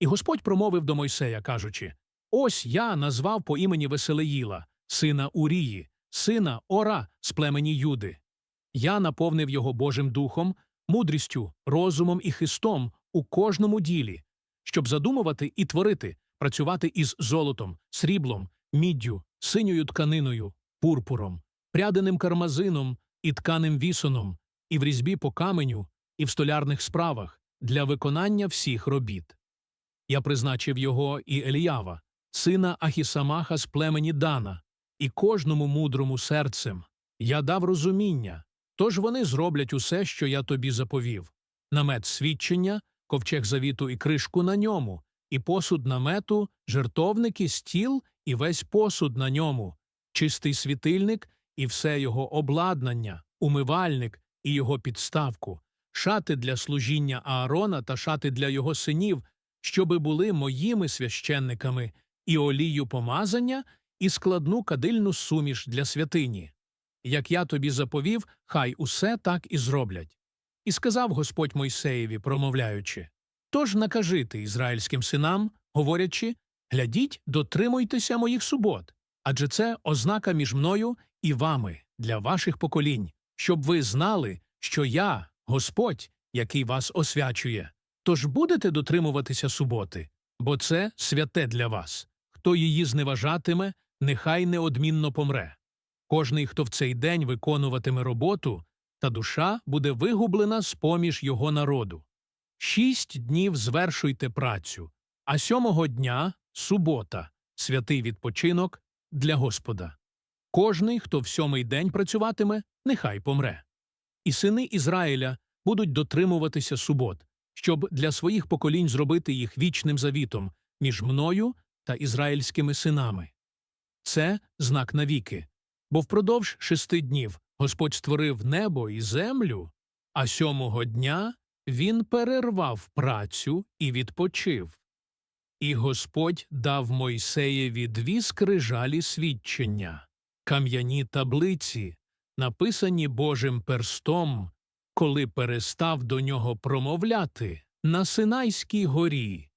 І Господь промовив до Мойсея, кажучи: Ось я назвав по імені Веселеїла, сина Урії, сина Ора з племені Юди. Я наповнив його Божим духом, мудрістю, розумом і хистом у кожному ділі, щоб задумувати і творити, працювати із золотом, сріблом, міддю, синьою тканиною, пурпуром, пряденим кармазином і тканим вісоном, і в різьбі по каменю, і в столярних справах для виконання всіх робіт. Я призначив його і Еліява, сина Ахісамаха з племені Дана, і кожному мудрому серцем. Я дав розуміння, тож вони зроблять усе, що я тобі заповів. Намет свідчення, ковчег завіту і кришку на ньому, і посуд намету, жертовники, стіл і весь посуд на ньому, чистий світильник і все його обладнання, умивальник і його підставку, шати для служіння Аарона та шати для його синів, щоби були моїми священниками, і олію помазання, і складну кадильну суміш для святині. Як я тобі заповів, хай усе так і зроблять. І сказав Господь Мойсеєві, промовляючи Тож накажи ти ізраїльським синам, говорячи глядіть, дотримуйтеся моїх субот, адже це ознака між мною і вами для ваших поколінь, щоб ви знали, що я, Господь, який вас освячує. Тож будете дотримуватися суботи, бо це святе для вас. Хто її зневажатиме, нехай неодмінно помре. Кожний, хто в цей день виконуватиме роботу, та душа буде вигублена з поміж його народу. Шість днів звершуйте працю, а сьомого дня субота, святий відпочинок для Господа. Кожний, хто в сьомий день працюватиме, нехай помре. І сини Ізраїля будуть дотримуватися субот, щоб для своїх поколінь зробити їх вічним завітом між мною та ізраїльськими синами. Це знак навіки, бо впродовж шести днів Господь створив небо і землю, а сьомого дня він перервав працю і відпочив. І Господь дав Мойсеєві дві скрижалі свідчення кам'яні таблиці, написані Божим перстом, коли перестав до нього промовляти на Синайській горі.